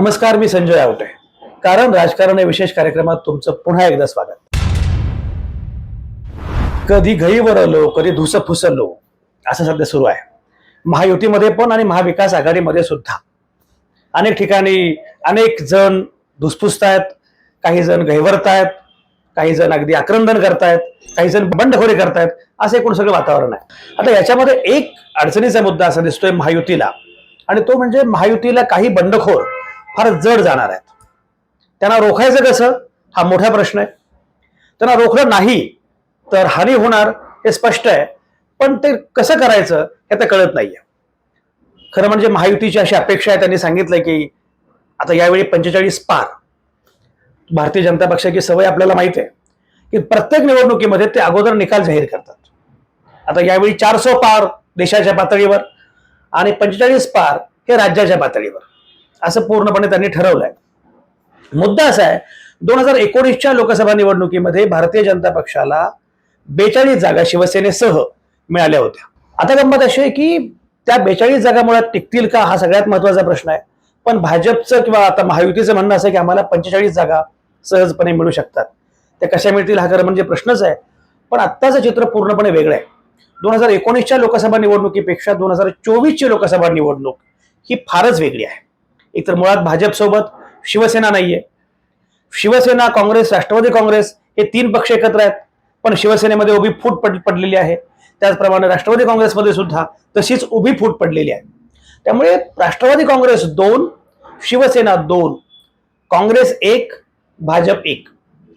नमस्कार मी संजय आवटे. कारण राजकारण या विशेष कार्यक्रमात तुमचं पुन्हा एकदा स्वागत. कधी घई आलो कधी धुस फुसलो असं सध्या सुरू आहे. महायुतीमध्ये पण आणि महाविकास आघाडीमध्ये सुद्धा. अनेक ठिकाणी अनेक जण धुसफुसतायत काही जण गैवरतायत काही जण अगदी आक्रंदन करतायत काही जण बंडखोरी करतायत असं एकूण सगळं वातावरण आहे. आता याच्यामध्ये एक अडचणीचा मुद्दा असा दिसतोय महायुतीला. आणि तो म्हणजे महायुतीला काही बंडखोर फार जड जाणार आहेत. त्यांना रोखायचं कसं? हा मोठा प्रश्न आहे. त्यांना रोखलं नाही तर हानी होणार हे स्पष्ट आहे. पण ते कसं करायचं हे तर कळत नाहीये. खरं म्हणजे महायुतीची अशी अपेक्षा आहे त्यांनी सांगितलंय की आता यावेळी पंचेचाळीस पार. भारतीय जनता पक्षाची सवय आपल्याला माहिती आहे की प्रत्येक निवडणुकीमध्ये ते अगोदर निकाल जाहीर करतात. आता यावेळी चारसो पार देशाच्या पातळीवर आणि पंचेचाळीस पार हे राज्याच्या पातळीवर. असं पूर्णपणे त्यांनी ठरवलंय. मुद्दा असा आहे दोन हजार एकोणीसच्या लोकसभा निवडणुकीमध्ये भारतीय जनता पक्षाला बेचाळीस जागा शिवसेनेसह मिळाल्या होत्या. आता गंमत अशी आहे की त्या बेचाळीस जागा मुळात टिकतील का हा सगळ्यात महत्त्वाचा प्रश्न आहे. पण भाजपचं किंवा आता महायुतीचं म्हणणं असं की आम्हाला पंचेचाळीस जागा सहजपणे मिळू शकतात. त्या कशा मिळतील हा खरं म्हणजे प्रश्नच आहे. पण आत्ताचं चित्र पूर्णपणे वेगळं आहे. दोन हजार एकोणीसच्या लोकसभा निवडणुकीपेक्षा दोन हजार चोवीसची लोकसभा निवडणूक ही फारच वेगळी आहे. एकतर मुळात भाजपसोबत शिवसेना नाहीये. शिवसेना काँग्रेस राष्ट्रवादी काँग्रेस हे तीन पक्ष एकत्र आहेत. पण शिवसेनेमध्ये उभी फूट पड पडलेली आहे. त्याचप्रमाणे राष्ट्रवादी काँग्रेसमध्ये सुद्धा तशीच उभी फूट पडलेली आहे. त्यामुळे राष्ट्रवादी काँग्रेस दोन शिवसेना दोन काँग्रेस एक भाजप एक.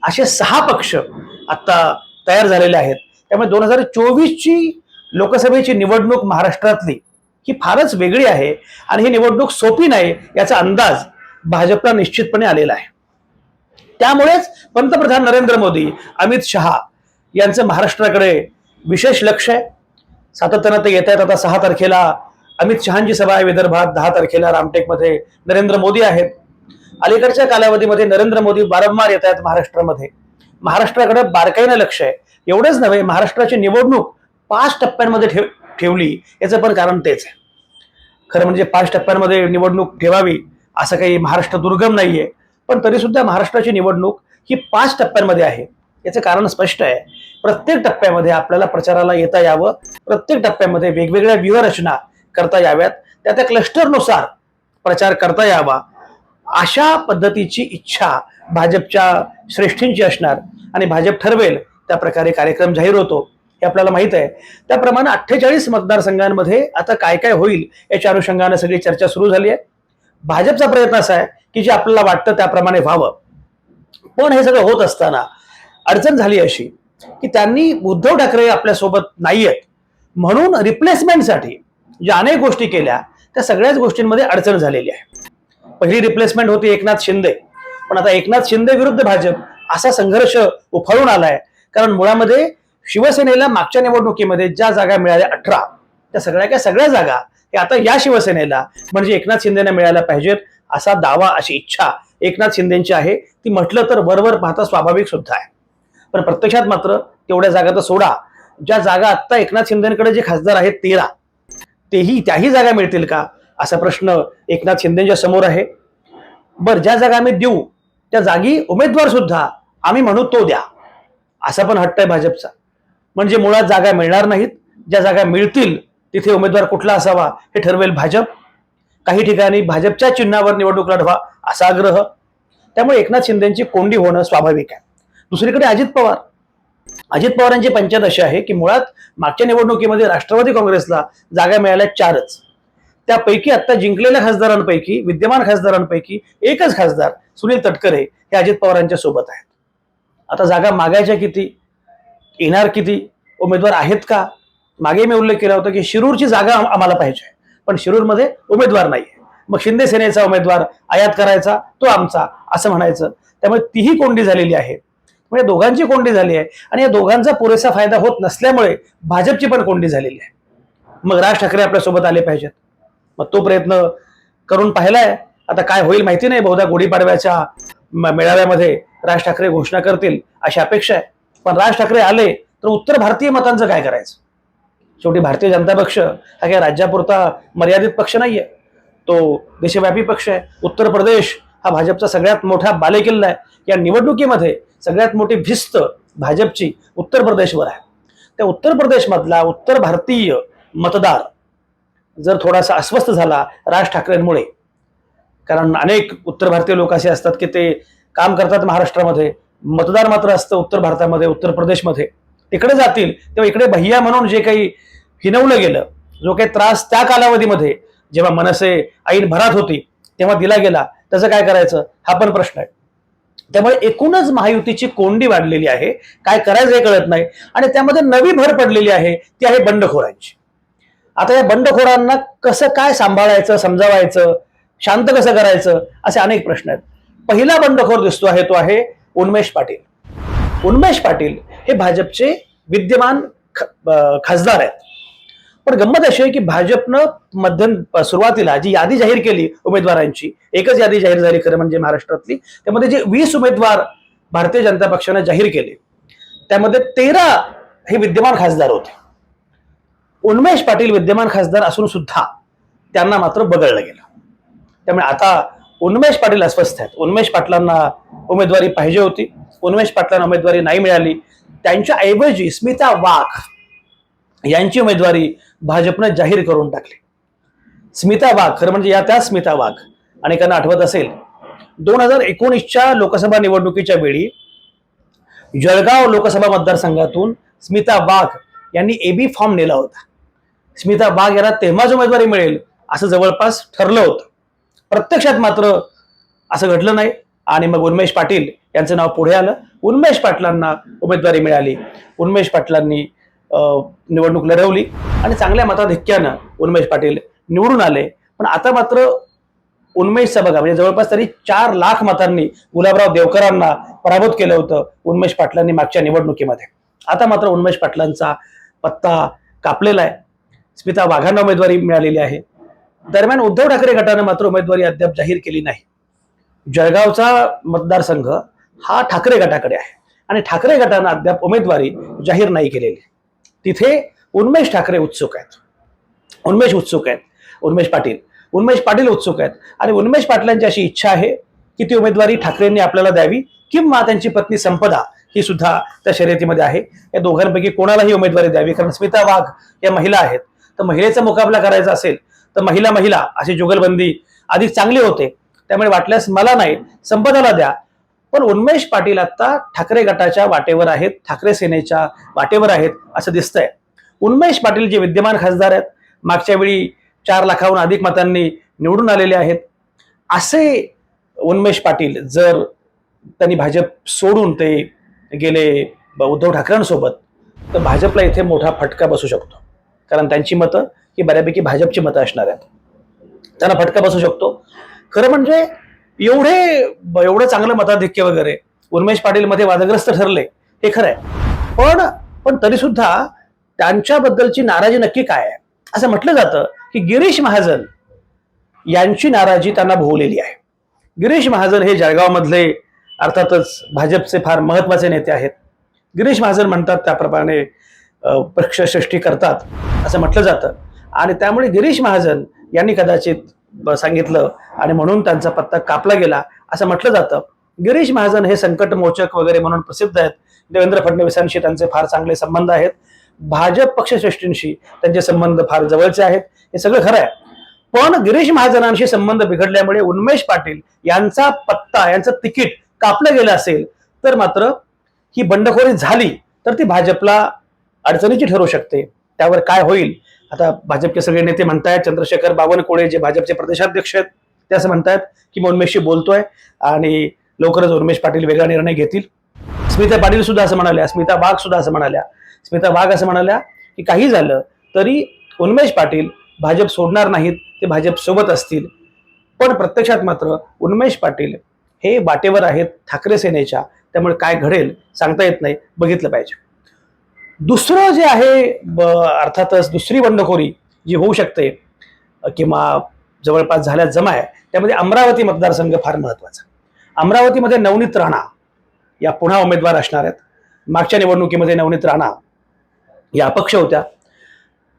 असे सहा पक्ष आता तयार झालेले आहेत. त्यामुळे दोन हजार चोवीसची लोकसभेची निवडणूक महाराष्ट्रातली ही फारच वेगळी आहे आणि ही निवडणूक सोपी नाही याचा अंदाज भाजपला निश्चितपणे आलेला आहे. त्यामुळेच पंतप्रधान नरेंद्र मोदी अमित शहा यांचं महाराष्ट्राकडे विशेष लक्ष आहे. सातत्यानं ते येत आहेत. आता सहा तारखेला अमित शहांची सभा आहे विदर्भात. दहा तारखेला रामटेकमध्ये नरेंद्र मोदी आहेत. अलीकडच्या कालावधीमध्ये नरेंद्र मोदी वारंवार येत आहेत महाराष्ट्रामध्ये. महाराष्ट्राकडे बारकाईनं लक्ष आहे. एवढंच नव्हे महाराष्ट्राची निवडणूक पाच टप्प्यांमध्ये ठेव ठेवली. याचं पण कारण तेच आहे. खरं म्हणजे पाच टप्प्यांमध्ये निवडणूक ठेवावी असं काही महाराष्ट्र दुर्गम नाहीये. पण तरी सुद्धा महाराष्ट्राची निवडणूक ही पाच टप्प्यांमध्ये आहे. याचं कारण स्पष्ट आहे. प्रत्येक टप्प्यामध्ये आपल्याला प्रचाराला येता यावं. प्रत्येक टप्प्यामध्ये वेगवेगळ्या व्यूहरचना करता याव्यात. त्या त्या क्लस्टरनुसार प्रचार करता यावा. अशा पद्धतीची इच्छा भाजपच्या श्रेष्ठींची असणार आणि भाजप ठरवेल. त्या प्रकारे कार्यक्रम जाहीर होतो. हे आपल्याला माहीत आहे. त्याप्रमाणे अठ्ठेचाळीस मतदारसंघांमध्ये आता काय काय होईल याच्या अनुषंगाने सगळी चर्चा सुरू झाली आहे. भाजपचा प्रयत्न असा आहे की जे आपल्याला वाटतं त्याप्रमाणे व्हावं. पण हे सगळं होत असताना अडचण झाली अशी की त्यांनी उद्धव ठाकरे आपल्यासोबत नाही आहेत म्हणून रिप्लेसमेंटसाठी ज्या अनेक गोष्टी केल्या त्या सगळ्याच गोष्टींमध्ये अडचण झालेली आहे. पहिली रिप्लेसमेंट होती एकनाथ शिंदे. पण आता एकनाथ शिंदे विरुद्ध भाजप असा संघर्ष उफाळून आलाय. कारण मुळामध्ये शिवसेनेला मागच्या निवडणुकीमध्ये ज्या जागा मिळाल्या अठरा त्या सगळ्या काय सगळ्या जागा हे आता या शिवसेनेला म्हणजे एकनाथ शिंदेना मिळायला पाहिजेत असा दावा अशी इच्छा एकनाथ शिंदेची आहे. ती म्हटलं तर वरवर पाहता स्वाभाविक सुद्धा आहे. पण प्रत्यक्षात मात्र तेवढ्या जागा तर सोडा. ज्या जागा आत्ता एकनाथ शिंदेकडे जे खासदार आहेत तेरा तेही त्याही जागा मिळतील का? असा प्रश्न एकनाथ शिंदेच्या समोर आहे. बर ज्या जागा आम्ही देऊ त्या जागी उमेदवार सुद्धा आम्ही म्हणू तो द्या. असा पण हट्ट आहे भाजपचा. म्हणजे मुळात जागा मिळणार नाहीत. ज्या जागा मिळतील तिथे उमेदवार कुठला असावा हे ठरवेल भाजप. काही ठिकाणी भाजपच्या चिन्हावर निवडणूक लढवा असा आग्रह. त्यामुळे एकनाथ शिंदेची कोंडी होणं स्वाभाविक आहे. दुसरीकडे अजित पवार. अजित पवारांची पंचायत अशी आहे की मुळात मागच्या निवडणुकीमध्ये राष्ट्रवादी काँग्रेसला जागा मिळाल्या चारच. त्यापैकी आता जिंकलेल्या खासदारांपैकी विद्यमान खासदारांपैकी एकच खासदार सुनील तटकरे हे अजित पवारांच्या सोबत आहेत. आता जागा मागायच्या किती येणार किती उमेदवार आहेत का? मागे मी उल्लेख केला होता की शिरूरची जागा आम्हाला पाहिजे. पण शिरूरमध्ये उमेदवार नाही मग शिंदे सेनेचा उमेदवार आयात करायचा तो आमचा असं म्हणायचं. त्यामुळे तीही कोंडी झालेली आहे. म्हणजे दोघांची कोंडी झाली आहे. आणि या दोघांचा पुरेसा फायदा होत नसल्यामुळे भाजपची पण कोंडी झालेली आहे. मग राज ठाकरे आपल्यासोबत आले पाहिजेत. मग तो प्रयत्न करून पाहिलाय. आता काय होईल माहिती नाही. बहुधा गुढीपाडव्याच्या मेळाव्यामध्ये राज ठाकरे घोषणा करतील अशी अपेक्षा आहे. पण राज ठाकरे आले तर उत्तर भारतीय मतांचं काय करायचं? शेवटी भारतीय जनता पक्ष हा काही राज्यापुरता मर्यादित पक्ष नाहीये. तो देशव्यापी पक्ष आहे. उत्तर प्रदेश हा भाजपचा सगळ्यात मोठा बालेकिल्ला आहे. या निवडणुकीमध्ये सगळ्यात मोठी भिस्त भाजपची उत्तर प्रदेशवर आहे. त्या उत्तर प्रदेशमधला उत्तर भारतीय मतदार जर थोडासा अस्वस्थ झाला राज ठाकरेंमुळे कारण अनेक उत्तर भारतीय लोक असे असतात की ते काम करतात महाराष्ट्रामध्ये. मतदार मात्र असतं उत्तर भारतामध्ये उत्तर प्रदेशमध्ये. तिकडे जातील तेव्हा इकडे भैया म्हणून जे काही हिनवलं गेलं जो काही त्रास त्या कालावधीमध्ये जेव्हा मनसे ऐन भरात होती तेव्हा दिला गेला त्याचं काय करायचं? हा पण प्रश्न आहे. त्यामुळे एकूणच महायुतीची कोंडी वाढलेली आहे. काय करायचं हे कळत नाही. आणि त्यामध्ये नवी भर पडलेली आहे ती आहे बंडखोरांची. आता या बंडखोरांना कसं काय सांभाळायचं समजावायचं शांत कसं करायचं असे अनेक प्रश्न आहेत. पहिला बंडखोर दिसतो आहे तो आहे उन्मेष पाटील. उन्मेष पाटील हे भाजपचे विद्यमान खासदार आहेत. पण गंमत अशी आहे की भाजपनं मध्यम सुरुवातीला जी यादी जाहीर केली उमेदवारांची एकच यादी जाहीर झाली खरं म्हणजे महाराष्ट्रातली त्यामध्ये जे वीस उमेदवार भारतीय जनता पक्षाने जाहीर केले त्यामध्ये तेरा हे विद्यमान खासदार होते. उन्मेष पाटील विद्यमान खासदार असून सुद्धा त्यांना मात्र बगळलं गेलं. त्यामुळे आता उन्मेष पाटील अस्वस्थ आहेत. उन्मेष पाटलांना उमेदवारी पाहिजे होती. उन्मेष पाटलांना उमेदवारी नाही मिळाली. त्यांच्या ऐवजी स्मिता वाघ यांची उमेदवारी भाजपनं जाहीर करून टाकली. स्मिता वाघ खरं म्हणजे या त्या स्मिता वाघ अनेकांना आठवत असेल दोन हजार एकोणीसच्या लोकसभा निवडणुकीच्या वेळी जळगाव लोकसभा मतदारसंघातून स्मिता वाघ यांनी एबी फॉर्म नेला होता. स्मिता वाघ यांना तेव्हाच उमेदवारी मिळेल असं जवळपास ठरलं होतं. प्रत्यक्षात मात्र असं घडलं नाही. आणि मग उन्मेश पाटील यांचं नाव पुढे आलं. उन्मेश पाटलांना उमेदवारी मिळाली. उन्मेश पाटलांनी निवडणूक लढवली आणि चांगल्या मताधिक्यानं उन्मेश पाटील निवडून आले. पण आता मात्र उन्मेषचा बघा म्हणजे जवळपास तरी चार लाख मतांनी गुलाबराव देवकरांना पराभूत केलं होतं उन्मेश पाटलांनी मागच्या निवडणुकीमध्ये. आता मात्र उन्मेश पाटलांचा पत्ता कापलेला आहे. स्मिता वाघांना उमेदवारी मिळालेली आहे. दरम्यान उद्धव ठाकरे गटानं मात्र उमेदवारी अद्याप जाहीर केली नाही. जळगावचा मतदारसंघ हा ठाकरे गटाकडे आहे. आणि ठाकरे गटानं अद्याप उमेदवारी जाहीर नाही केलेली. तिथे उन्मेष ठाकरे उत्सुक आहेत. उन्मेष उत्सुक आहेत. उन्मेष पाटील. उन्मेष पाटील उत्सुक आहेत. आणि उन्मेष पाटलांची अशी इच्छा आहे की ती उमेदवारी ठाकरेंनी आपल्याला द्यावी किंवा त्यांची पत्नी संपदा ही सुद्धा त्या शर्यतीमध्ये आहे. या दोघांपैकी कोणालाही उमेदवारी द्यावी? कारण स्मिता वाघ या महिला आहेत. तर महिलेचा मुकाबला करायचा असेल तर महिला महिला अशी जुगलबंदी अधिक चांगली होते. त्यामुळे वाटल्यास मला नाही संपदाला द्या. पण उन्मेश पाटील आता ठाकरे गटाच्या वाटेवर आहेत ठाकरे सेनेच्या वाटेवर आहेत असं दिसतंय. उन्मेश पाटील जे विद्यमान खासदार आहेत मागच्या वेळी चार लाखाहून अधिक मतांनी निवडून आलेले आहेत. असे उन्मेष पाटील जर त्यांनी भाजप सोडून ते गेले ब- उद्धव ठाकरेंसोबत तर भाजपला इथे मोठा फटका बसू शकतो. कारण त्यांची मतं ही बऱ्यापैकी भाजपची मतं असणार आहेत. त्यांना फटका बसू शकतो. खरं म्हणजे एवढे ब- एवढं चांगलं मताधिक्य वगैरे उन्मेश पाटील मध्ये वादग्रस्त ठरले हे खरं आहे. पण पण तरी सुद्धा त्यांच्याबद्दलची नाराजी नक्की काय आहे? असं म्हटलं जातं की गिरीश महाजन यांची नाराजी त्यांना भोवलेली आहे. गिरीश महाजन हे जळगावमधले अर्थातच भाजपचे फार महत्त्वाचे नेते आहेत. गिरीश महाजन म्हणतात त्याप्रमाणे पक्षसृष्टी करतात असं म्हटलं जातं. आणि त्यामुळे गिरीश महाजन यांनी कदाचित सांगितलं आणि म्हणून त्यांचा पत्ता कापला गेला असं म्हटलं जातं. गिरीश महाजन हे संकटमोचक वगैरे म्हणून प्रसिद्ध आहेत. देवेंद्र फडणवीसांशी त्यांचे फार चांगले संबंध आहेत. भाजप पक्षश्रेष्ठींशी त्यांचे संबंध फार जवळचे आहेत. हे सगळं खरं आहे. पण गिरीश महाजनांशी संबंध बिघडल्यामुळे उन्मेष पाटील यांचा पत्ता यांचं तिकीट कापलं गेलं असेल तर मात्र ही बंडखोरी झाली तर ती भाजपला अडचणीची ठरू शकते. त्यावर काय होईल? आता भाजपचे सगळे नेते म्हणतायत चंद्रशेखर बावनकुळे जे भाजपचे प्रदेशाध्यक्ष आहेत ते असं म्हणतायत की मी उन्मेषशी बोलतोय आणि लवकरच उन्मेश पाटील वेगळा निर्णय घेतील. स्मिता पाटील सुद्धा असं म्हणाल्या स्मिता वाघ सुद्धा असं म्हणाल्या. स्मिता वाघ असं म्हणाल्या की काही झालं तरी उन्मेश पाटील भाजप सोडणार नाहीत ते भाजप सोबत असतील. पण प्रत्यक्षात मात्र उन्मेश पाटील हे वाटेवर आहेत ठाकरे सेनेच्या त्यामुळे काय घडेल सांगता येत नाही बघितलं पाहिजे. दुसरं जे आहे ब- अर्थातच दुसरी बंडखोरी जी होऊ शकते किंवा जवळपास झाल्या जमा आहे त्यामध्ये अमरावती मतदारसंघ फार महत्त्वाचा अमरावतीमध्ये नवनीत राणा या पुन्हा उमेदवार असणार आहेत. मागच्या निवडणुकीमध्ये नवनीत राणा या अपक्ष होत्या.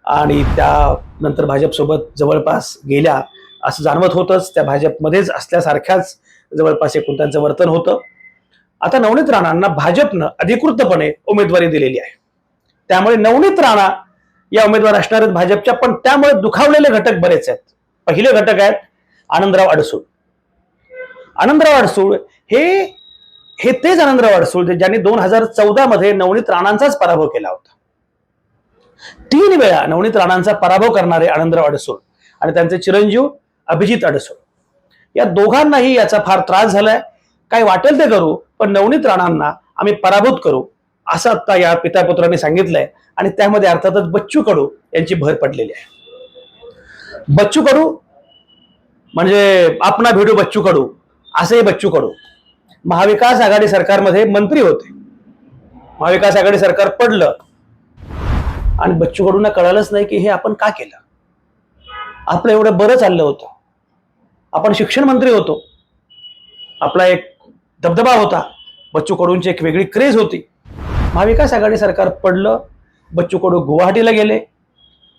आणि त्यानंतर भाजपसोबत जवळपास गेल्या असं जाणवत होतंच त्या भाजपमध्येच असल्यासारख्याच जवळपास एकूण त्यांचं वर्तन होतं. आता नवनीत राणांना भाजपनं अधिकृतपणे उमेदवारी दिलेली आहे. त्यामुळे नवनीत राणा या उमेदवार असणार आहेत भाजपच्या पण त्यामुळे दुखावलेले घटक बरेच आहेत. पहिले घटक आहेत आनंदराव अडसूळ. आनंदराव अडसूळ हे हे तेच आनंदराव अडसूळ ज्यांनी दोन हजार चौदा मध्ये नवनीत राणांचाच पराभव केला होता. तीन वेळा नवनीत राणांचा पराभव करणारे आनंदराव अडसूळ आणि त्यांचे चिरंजीव अभिजित अडसूळ. या दोघांनाही याचा फार त्रास झालाय. काय वाटेल ते करू पण नवनीत राणांना आम्ही पराभूत करू. असं आता या पितापुत्रांनी सांगितलंय आणि त्यामध्ये अर्थातच बच्चू कडू यांची भर पडलेली आहे. बच्चू कडू म्हणजे आपणा भेटू बच्चू कडू असेही बच्चू कडू. महाविकास आघाडी सरकारमध्ये मंत्री होते. महाविकास आघाडी सरकार पडलं. आणि बच्चू कडूंना कळालंच नाही की हे आपण का केलं? आपलं एवढं बरं चाललं होतं. आपण शिक्षण मंत्री होतो. आपला एक दबदबा होता. बच्चू कडूंची एक वेगळी क्रेज होती. महाविकास आघाडी सरकार पडलं बच्चू कडू गुवाहाटीला गेले.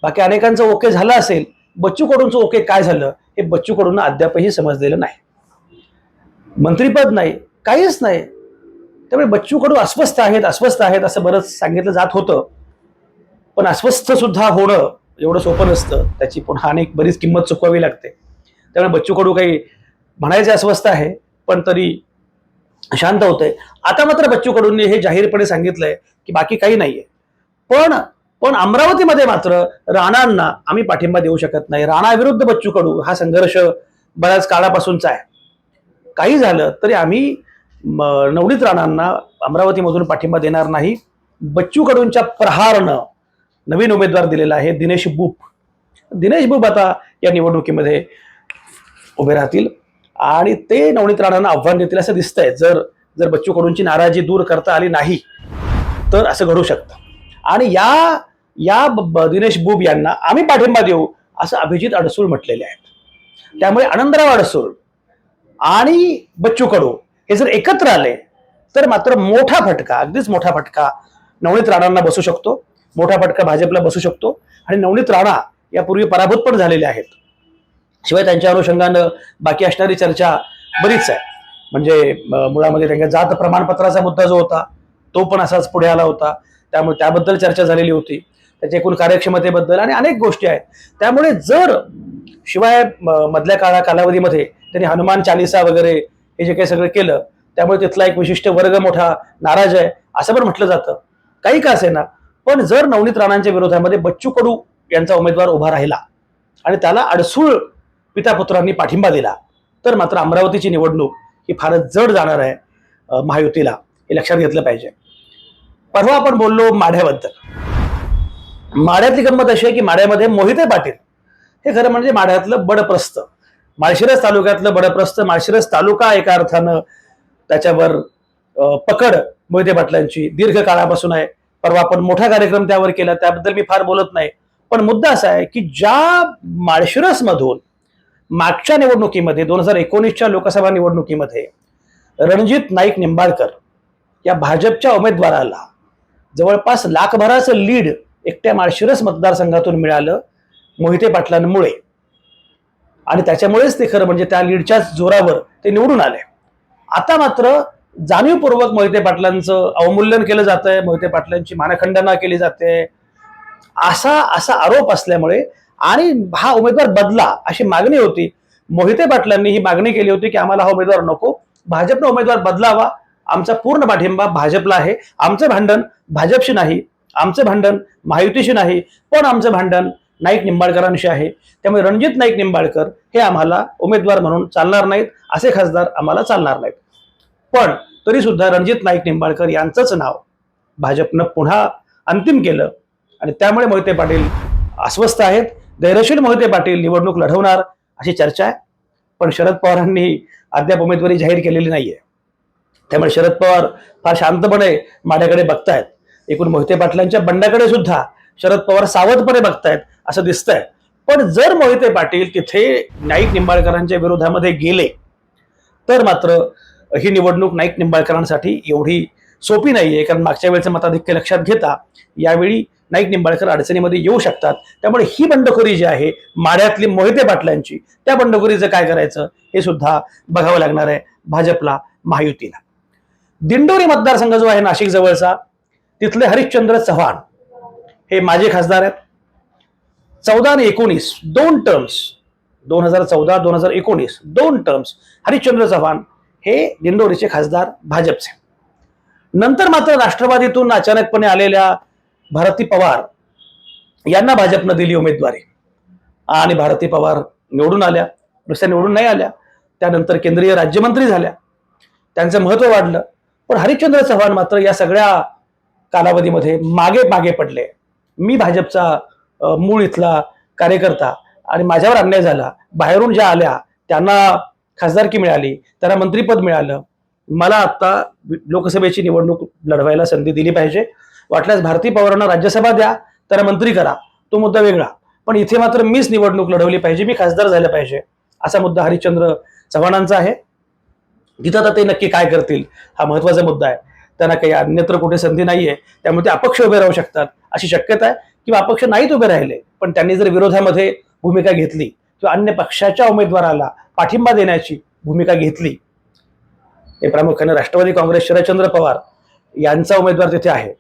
बाकी अनेकांचं ओके झालं असेल बच्चू कडूंचं ओके काय झालं हे बच्चू कडूंना अद्यापही समजलेलं नाही. मंत्रीपद नाही काहीच नाही. त्यामुळे बच्चू कडू अस्वस्थ आहेत अस्वस्थ आहेत असं बरंच सांगितलं जात होतं. पण अस्वस्थ सुद्धा होणं एवढं सोपं नसतं. त्याची पुन्हा अनेक बरीच किंमत चुकवावी लागते. त्यामुळे बच्चू कडू काही म्हणायचे अस्वस्थ आहे पण तरी शांत होतंय. आता मात्र बच्चू कडूंनी हे जाहीरपणे सांगितलंय की बाकी काही नाहीये. पण पण अमरावतीमध्ये मात्र राणांना आम्ही पाठिंबा देऊ शकत नाही. राणाविरुद्ध बच्चू कडू हा संघर्ष बऱ्याच काळापासूनचा आहे. काही झालं तरी आम्ही म, नवनीत राणांना अमरावतीमधून पाठिंबा देणार नाही. बच्चू कडूंच्या प्रहारनं नवीन उमेदवार दिलेला आहे दिनेश बुप. दिनेश बुप आता या निवडणुकीमध्ये उभे राहतील. आणि ते नवनीत राणांना आव्हान देतील असं दिसतंय. जर जर बच्चू कडूंची नाराजी दूर करता आली नाही तर असं घडू शकतं. आणि या या दिनेश बुब यांना आम्ही पाठिंबा देऊ असं अभिजित अडसूळ म्हटलेले आहेत. त्यामुळे आनंदराव अडसूळ आणि बच्चू कडू हे जर एकत्र आले तर मात्र मोठा फटका अगदीच मोठा फटका नवनीत राणांना बसू शकतो. मोठा फटका भाजपला बसू शकतो. आणि नवनीत राणा यापूर्वी पराभूत पण झालेले आहेत. शिवाय त्यांच्या अनुषंगानं बाकी असणारी चर्चा बरीच आहे. म्हणजे मुळामध्ये त्यांच्या जात प्रमाणपत्राचा मुद्दा जो होता तो पण असाच पुढे आला होता. त्यामुळे त्याबद्दल चर्चा झालेली होती. त्याच्या एकूण कार्यक्षमतेबद्दल आणि अनेक गोष्टी आहेत. त्यामुळे जर शिवाय म- मधल्या काळा कालावधीमध्ये त्यांनी हनुमान चालिसा वगैरे हे जे काही सगळं केलं त्यामुळे तिथला एक विशिष्ट वर्ग मोठा नाराज आहे असं पण म्हटलं जातं. काही का असेना पण जर नवनीत राणांच्या विरोधामध्ये बच्चू कडू यांचा उमेदवार उभा राहिला आणि त्याला अडसूळ पितापुत्रांनी पाठिंबा दिला तर मात्र अमरावतीची निवडणूक ही फारच जड जाणार आहे महायुतीला. हे लक्षात घेतलं पाहिजे. परवा आपण बोललो माढ्याबद्दल. माढ्यातली गंमत अशी आहे की माढ्यामध्ये मोहिते पाटील हे खरं म्हणजे माढ्यातलं बडप्रस्त माळशिरस तालुक्यातलं बडप्रस्थ माळशिरस तालुका एका अर्थानं त्याच्यावर अं, पकड मोहिते पाटलांची दीर्घ काळापासून आहे. परवा आपण मोठा कार्यक्रम त्यावर केला त्याबद्दल मी फार बोलत नाही. पण मुद्दा असा आहे की ज्या माळशिरस मधून मागच्या निवडणुकीमध्ये दोन हजार एकोणीसच्या लोकसभा निवडणुकीमध्ये रणजित नाईक निंबाळकर या भाजपच्या उमेदवाराला जवळपास लाखभराचं लीड एकट्या माळशिरस मतदारसंघातून मिळालं मोहिते पाटलांमुळे. आणि त्याच्यामुळेच ते खरं म्हणजे त्या लीडच्याच जोरावर ते निवडून आले. आता मात्र जाणीवपूर्वक मोहिते पाटलांचं अवमूल्यन केलं जात आहे मोहिते पाटलांची मानखंडना केली जाते. असा असा आरोप असल्यामुळे आणि हा उमेदवार बदला अशी मागणी होती. मोहिते पाटलांनी ही मागणी केली होती की आम्हाला हा उमेदवार नको. भाजपनं उमेदवार बदलावा. आमचा पूर्ण पाठिंबा भाजपला आहे. आमचं भांडण भाजपशी नाही. आमचं भांडण महायुतीशी नाही. पण आमचं भांडण नाईक निंबाळकरांशी आहे. त्यामुळे रणजित नाईक निंबाळकर हे आम्हाला उमेदवार म्हणून चालणार नाहीत. असे खासदार आम्हाला चालणार नाहीत. पण तरी सुद्धा रणजित नाईक निंबाळकर यांचंच नाव भाजपनं पुन्हा अंतिम केलं. आणि त्यामुळे मोहिते पाटील अस्वस्थ आहेत. धैर्यशील मोहिते पाटील निवडणूक लढवणार अशी चर्चा आहे. पण शरद पवारांनी अद्याप उमेदवारी जाहीर केलेली नाहीये. त्यामुळे शरद पवार फार शांतपणे माझ्याकडे बघतायत. एकूण मोहिते पाटलांच्या बंडाकडे सुद्धा शरद पवार सावधपणे बघतायत असं दिसतंय. पण जर मोहिते पाटील तिथे नाईक निंबाळकरांच्या विरोधामध्ये गेले तर मात्र ही निवडणूक नाईक निंबाळकरांसाठी एवढी सोपी नाहीये. कारण मागच्या वेळेचं मताधिक्य लक्षात घेता यावेळी नाईक निंबाळकर अडचणीमध्ये येऊ शकतात. त्यामुळे ही बंडखोरी जी आहे माड्यातली मोहिते पाटलांची त्या बंडखोरीचं काय करायचं हे सुद्धा बघावं लागणार आहे भाजपला महायुतीला. दिंडोरी मतदारसंघ जो आहे नाशिक जवळचा तिथले हरिश्चंद्र चव्हाण हे माजी खासदार आहेत. चौदा आणि एकोणीस दोन टर्म्स दोन हजार चौदा दोन हजार एकोणीस दोन टर्म्स हरिश्चंद्र चव्हाण हे दिंडोरीचे खासदार भाजपचे. नंतर मात्र राष्ट्रवादीतून अचानकपणे आलेल्या भारती पवार यांना भाजपनं दिली उमेदवारी. आणि भारती पवार निवडून आल्या नुसत्या निवडून नाही आल्या त्यानंतर केंद्रीय राज्यमंत्री झाल्या. त्यांचं महत्त्व वाढलं. पण हरिश्चंद्र चव्हाण मात्र या सगळ्या कालावधीमध्ये मागे मागे पडले. मी भाजपचा मूळ इथला कार्यकर्ता आणि माझ्यावर अन्याय झाला. बाहेरून ज्या आल्या त्यांना खासदारकी मिळाली त्यांना मंत्रीपद मिळालं. मला आता लोकसभेची निवडणूक लढवायला संधी दिली पाहिजे. वाटल्यास भारती पवारांना राज्यसभा द्या त्यांना मंत्री करा. तो मुद्दा वेगळा. पण इथे मात्र मीच निवडणूक लढवली पाहिजे मी खासदार झालं पाहिजे. असा मुद्दा हरिश्चंद्र चव्हाणांचा आहे. तिथं आता ते नक्की काय करतील हा महत्त्वाचा मुद्दा आहे. त्यांना काही अन्यत्र कुठे संधी नाहीये त्यामुळे ते अपक्ष उभे राहू शकतात अशी शक्यता आहे. किंवा अपक्ष नाहीत उभे राहिले पण त्यांनी जर विरोधामध्ये भूमिका घेतली किंवा अन्य पक्षाच्या उमेदवाराला पाठिंबा देण्याची भूमिका घेतली हे प्रामुख्याने राष्ट्रवादी काँग्रेस शरदचंद्र पवार यांचा उमेदवार तिथे आहे.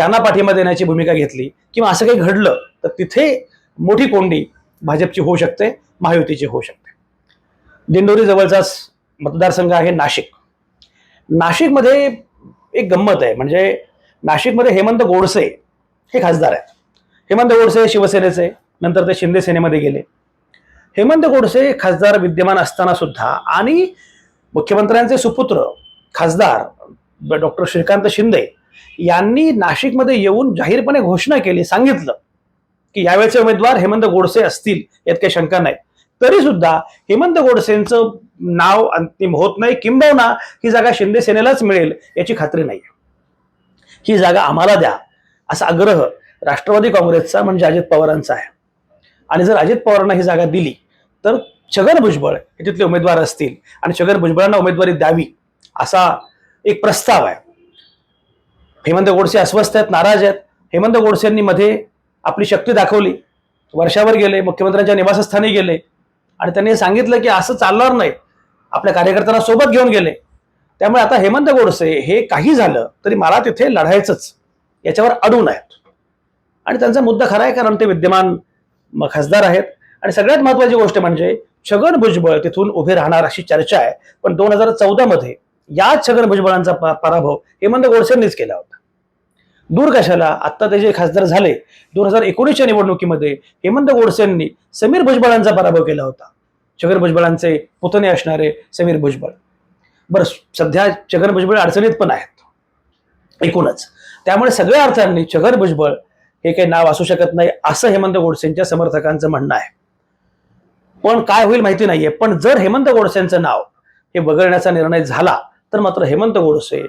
त्यांना पाठिंबा देण्याची भूमिका घेतली किंवा असं काही घडलं तर तिथे मोठी कोंडी भाजपची होऊ शकते महायुतीची होऊ शकते. दिंडोरी जवळचाच मतदारसंघ आहे नाशिक. नाशिकमध्ये एक गंमत आहे म्हणजे नाशिकमध्ये हेमंत गोडसे हे खासदार आहेत. हेमंत गोडसे शिवसेनेचे नंतर ते शिंदे सेनेमध्ये गेले. हेमंत गोडसे खासदार विद्यमान असताना सुद्धा आणि मुख्यमंत्र्यांचे सुपुत्र खासदार डॉक्टर श्रीकांत शिंदे यांनी नाशिकमध्ये येऊन जाहीरपणे घोषणा केली सांगितलं की यावेळेचे उमेदवार हेमंत गोडसे असतील यात काही शंका नाही. तरी सुद्धा हेमंत गोडसेंचं नाव अंतिम होत नाही. किंबहुना ही जागा शिंदे सेनेलाच मिळेल याची खात्री नाही. ही जागा आम्हाला द्या असा आग्रह राष्ट्रवादी काँग्रेसचा म्हणजे अजित पवारांचा आहे. आणि जर अजित पवारांना ही जागा दिली तर छगन भुजबळ हे तिथले उमेदवार असतील आणि छगन भुजबळांना उमेदवारी द्यावी असा एक प्रस्ताव आहे. हेमंत गोडसे अस्वस्थ आहेत नाराज आहेत. हेमंत गोडसेंनी मध्ये आपली शक्ती दाखवली. वर्षावर गेले मुख्यमंत्र्यांच्या निवासस्थानी गेले. आणि त्यांनी सांगितलं की असं चालणार नाही. आपल्या कार्यकर्त्यांना सोबत घेऊन गेले. त्यामुळे आता हेमंत गोडसे हे काही झालं तरी मला तिथे लढायचंच. याच्यावर अडून आहेत. आणि त्यांचा मुद्दा खरा आहे कारण ते विद्यमान म- खासदार आहेत. आणि सगळ्यात महत्वाची गोष्ट म्हणजे छगन भुजबळ तिथून उभे राहणार अशी चर्चा आहे. पण दोन हजार चौदामध्ये याच छगन भुजबळांचा पराभव हेमंत गोडसेंनीच केला होता. दूर कशाला? आत्ता ते जे खासदार झाले दोन हजार एकोणीसच्या निवडणुकीमध्ये हेमंत गोडसेंनी समीर भुजबळांचा पराभव केला होता. छगन भुजबळांचे पुतणे असणारे समीर भुजबळ. बरं सध्या छगन भुजबळ अडचणीत पण आहेत. एकूणच. त्यामुळे सगळ्या अर्थांनी छगन भुजबळ हे काही नाव असू शकत नाही असं हेमंत गोडसेंच्या समर्थकांचं म्हणणं आहे. पण काय होईल माहिती नाहीये पण जर हेमंत गोडसेंचं नाव हे वगळण्याचा निर्णय झाला तर मात्र हेमंत गोडसे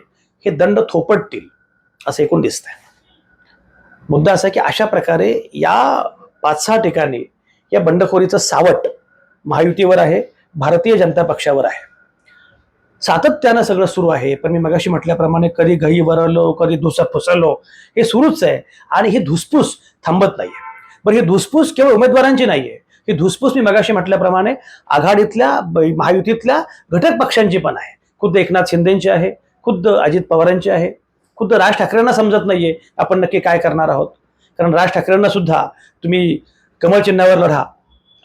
हे दंड थोपटतील असं एकूण दिसतंय. मुद्दा असा आहे की अशा प्रकारे या पाच सहा ठिकाणी या बंडखोरीचं सावट महायुतीवर आहे भारतीय जनता पक्षावर आहे. सातत्यानं सगळं सुरू आहे पण मी मगाशी म्हटल्याप्रमाणे कधी गही वरलो कधी धुसा फुसलो हे सुरूच आहे आणि ही धुसफूस थांबत नाहीये. बरं ही धुसफूस केवळ उमेदवारांची नाहीये ही धुसफूस मी मगाशी म्हटल्याप्रमाणे आघाडीतल्या महायुतीतल्या घटक पक्षांची पण आहे. खुद्द एकनाथ शिंदेंची आहे खुद्द अजित पवारांची आहे. खुद्द राज ठाकरेंना समजत नाहीये आपण नक्की काय करणार आहोत. कारण राज ठाकरेंना सुद्धा तुम्ही कमळ चिन्हावर लढा.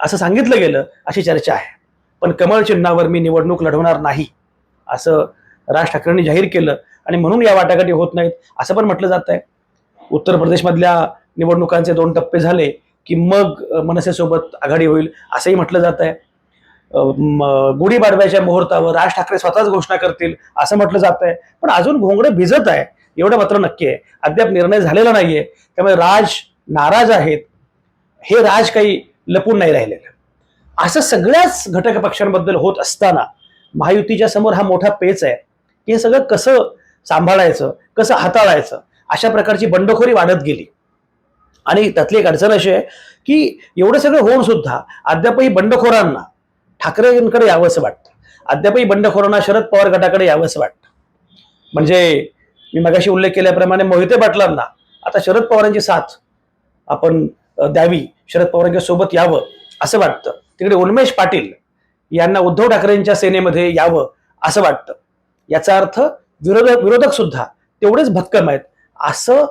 असं सांगितलं गेलं अशी चर्चा आहे. पण कमळ चिन्हावर मी निवडणूक लढवणार नाही. असं राज ठाकरेंनी जाहीर केलं आणि म्हणून या वाटाघाटी होत नाहीत असं पण म्हटलं जात आहे. उत्तर प्रदेशमधल्या निवडणुकांचे दोन टप्पे झाले की मग मनसेसोबत आघाडी होईल असंही म्हटलं जात आहे. गुढीपाडव्याच्या मुहूर्तावर राज ठाकरे स्वतःच घोषणा करतील असं म्हटलं जात आहे. पण अजून घोंगडे भिजत आहे एवढं मात्र नक्की आहे. अद्याप निर्णय झालेला नाहीये. त्यामुळे राज नाराज आहेत. हे राज काही लपून नाही राहिलेलं. असं सगळ्याच घटक पक्षांबद्दल होत असताना महायुतीच्या समोर हा मोठा पेच आहे. की हे सगळं कसं सांभाळायचं कसं हाताळायचं अशा प्रकारची बंडखोरी वाढत गेली. आणि त्यातली एक अडचण अशी आहे की एवढं सगळं होऊन सुद्धा अद्यापही बंडखोरांना ठाकरेंकडे यावंसं वाटतं. अद्यापही बंडखोरांना शरद पवार गटाकडे यावंसं वाटतं. म्हणजे मी मगाशी उल्लेख केल्याप्रमाणे मोहिते पाटलांना आता शरद पवारांची साथ आपण द्यावी शरद पवारांच्या सोबत यावं असं वाटतं. तिकडे उन्मेष पाटील यांना उद्धव ठाकरेंच्या सेनेमध्ये यावं असं वाटतं. याचा अर्थ विरोधक विरोधक सुद्धा तेवढेच भक्कम आहेत असं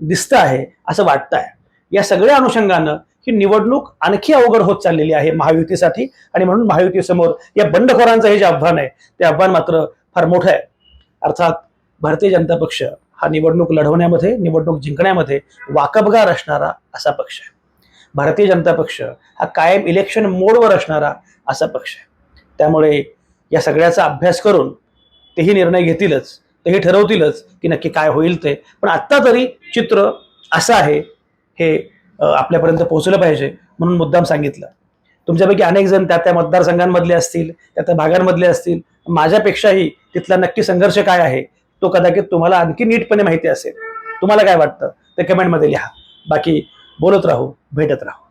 दिसतं आहे असं वाटतं आहे या सगळ्या अनुषंगानं ही निवडणूक आणखी अवघड होत चाललेली आहे महायुतीसाठी. आणि म्हणून महायुतीसमोर या बंडखोरांचं हे जे आव्हान आहे ते आव्हान मात्र फार मोठं आहे. अर्थात भारतीय जनता पक्ष हा निवडणूक लढवण्यामध्ये निवडणूक जिंकण्यामध्ये वाकबगार असणारा असा पक्ष आहे. भारतीय जनता पक्ष हा कायम इलेक्शन मोडवर असणारा असा पक्ष आहे. त्यामुळे या सगळ्याचा अभ्यास करून तेही निर्णय घेतीलच तेही ठरवतीलच की नक्की काय होईल ते. पण आत्ता तरी चित्र असं आहे हे आपल्यापर्यंत पोहोचलं पाहिजे म्हणून मुद्दाम सांगितलं. तुमच्यापैकी अनेक जण त्या त्या मतदारसंघांमधले असतील त्या त्या भागांमधले असतील. माझ्यापेक्षाही तिथला नक्की संघर्ष काय आहे तो कदाचित तुम्हाला आणखी नीटपणे माहिती असेल. तुम्हाला काय वाटतं? ते कमेंटमध्ये लिहा. बाकी बोलत राहू भेटत राहू.